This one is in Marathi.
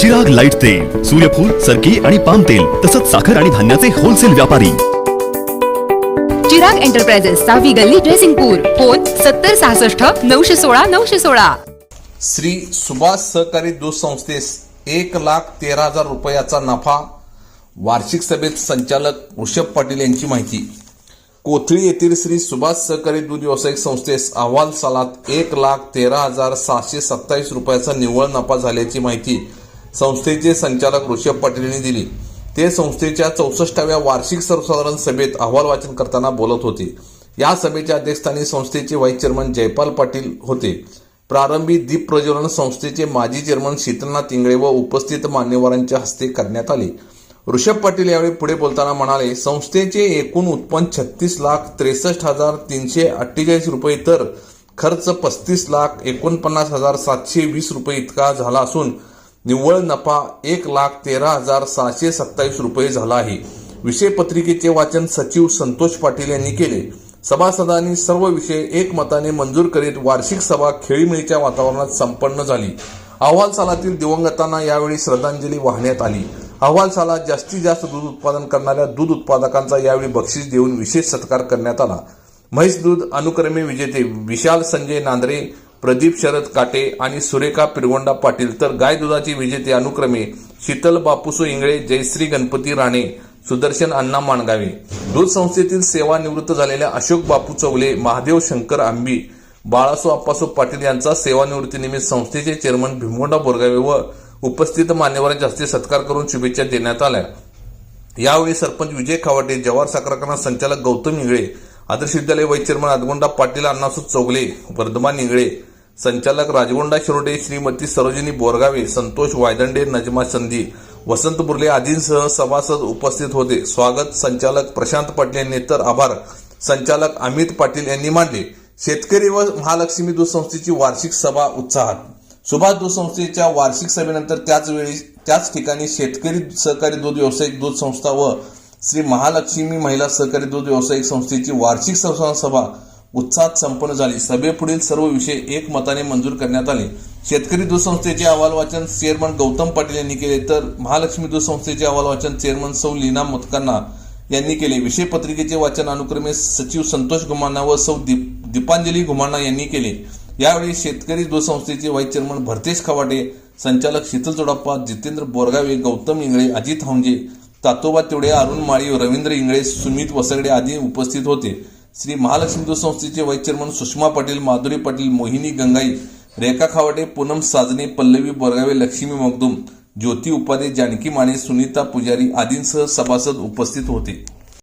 जग लाइट तेल सूर्यफूल सरकी आणि पाम तेल तसंच साखर आणि धान्याचे होलसेल व्यापारी. चिराग एंटरप्राइजेस सहावी गल्ली ड्रेसिंगपूर फोन सत्तर सहासष्ट नऊशे सोळा नऊशे सोळा. श्री सुभाष सहकारी दूध संस्थेस एक लाख तेरा हजार रुपयाचा नफा वार्षिक सभेत संचालक ऋषभ पाटील यांची माहिती. कोथळी येथील श्री सुभाष सहकारी दूध व्यावसायिक संस्थेस अहवाल सालात एक लाख तेरा हजार सहाशे सत्तावीस रुपयाचा निव्वळ नफा झाल्याची माहिती संस्थेचे संचालक ऋषभ पाटील यांनी दिली. ते संस्थेच्या चौसष्टाव्या वार्षिक सर्वसाधारण सभेत अहवाल वाचन करताना बोलत होते. या सभेच्या अध्यक्षस्थानी संस्थेचे व्हाईस चेअरमन जयपाल पाटील होते. प्रारंभी दीप प्रज्वलन संस्थेचे माजी चेअरमन शीतलनाथ इंगळे व उपस्थित मान्यवरांच्या हस्ते करण्यात आले. ऋषभ पाटील यावेळी पुढे बोलताना म्हणाले संस्थेचे एकूण उत्पन्न छत्तीस लाख त्रेसष्ट हजार तीनशे अठ्ठेचाळीस रुपये तर खर्च पस्तीस लाख एकोणपन्नास हजार सातशे वीस रुपये इतका झाला असून निव्वळ नफा एक लाख तेरा हजार सहाशे सत्तावीस रुपये झाला आहे. विषय पत्रिकेचे वाचन सचिव संतोष पाटील यांनी केले. सभासदांनी सर्व विषय एकमताने मंजूर करीत वार्षिक सभा खेळीमेळीच्या वातावरणात संपन्न झाली. अहवाल सालातील दिवंगतांना यावेळी श्रद्धांजली वाहण्यात आली. अहवाल सालात जास्तीत जास्त दूध उत्पादन करणाऱ्या दूध उत्पादकांचा यावेळी बक्षीस देऊन विशेष सत्कार करण्यात आला. म्हैस दूध अनुक्रमे विजेते विशाल संजय नांद्रे प्रदीप शरद काटे आणि सुरेखा पिरगोंडा पाटील तर गाय दुधाचे विजेते अनुक्रमे शीतल बापूसो इंगळे जयश्री गणपती राणे सुदर्शन अण्णा माणगावे. दूध संस्थेतील सेवानिवृत्त झालेल्या अशोक बापू चवले महादेव शंकर आंबी बाळासो अप्पासो पाटील यांचा सेवानिवृत्तीनिमित्त संस्थेचे चेअरमन भीमगोंडा बोरगावे व उपस्थित मान्यवरांच्या हस्ते सत्कार करून शुभेच्छा देण्यात आल्या. यावेळी सरपंच विजय खावाटे जवाहर साखर संचालक गौतम इंगळे आदर्श विद्यालय वाईस चेअरमन आदगोंडा पाटील अण्णासू चौगले वर्धमान इंगळे संचालक राजगोंडा शिरोडे श्रीमती सरोजिनी बोरगावे संतोष वायदंडे नजमा संधी वसंत बुर्ले आदींसह सभासद उपस्थित होते. स्वागत संचालक प्रशांत पाटील यांनी तर आभार. संचालक अमित पाटील यांनी मांडले शेतकरी व महालक्ष्मी दूध संस्थेची वार्षिक सभा उत्साहात. सुभाष दूध संस्थेच्या वार्षिक सभेनंतर त्याच वेळी त्याच ठिकाणी शेतकरी सहकारी दूध व्यावसायिक दूध संस्था व श्री महालक्ष्मी महिला सहकारी दूध व्यावसायिक संस्थेची वार्षिक संस्थान सभा उत्साहात संपन्न झाली. सभेपुढील सर्व विषय एकमताने मंजूर करण्यात आले. शेतकरी दूध संस्थेचे अहवाल वाचन चेअरमन गौतम पाटील यांनी केले. तर महालक्ष्मी दूध संस्थेचे अहवाल वाचन चेअरमन सौ लीना मुतकन्ना यांनी केले. विषय पत्रिकेचे वाचन अनुक्रमे सचिव संतोष घुमाना व सौ दीप दीपांजली घुमाना यांनी केले. यावेळी शेतकरी संस्थेचे व्हाईस चेअरमन भरतेश खवाटे संचालक शीतल चोडाप्पा जितेंद्र बोरगावे गौतम इंगळे अजित हौंजे तातोबा तिवडे अरुण माळी रवींद्र इंगळे सुमित वसगडे आदी उपस्थित होते. श्री महालक्ष्मी दूध संस्थेचे व्हाईस चेअरमन सुषमा पाटील माधुरी पाटील मोहिनी गंगाई रेखा खावाटे पूनम साजने पल्लवी बोरगावे लक्ष्मी मगदुम ज्योती उपाधे जानकी माने सुनीता पुजारी आदींसह सभासद उपस्थित होते.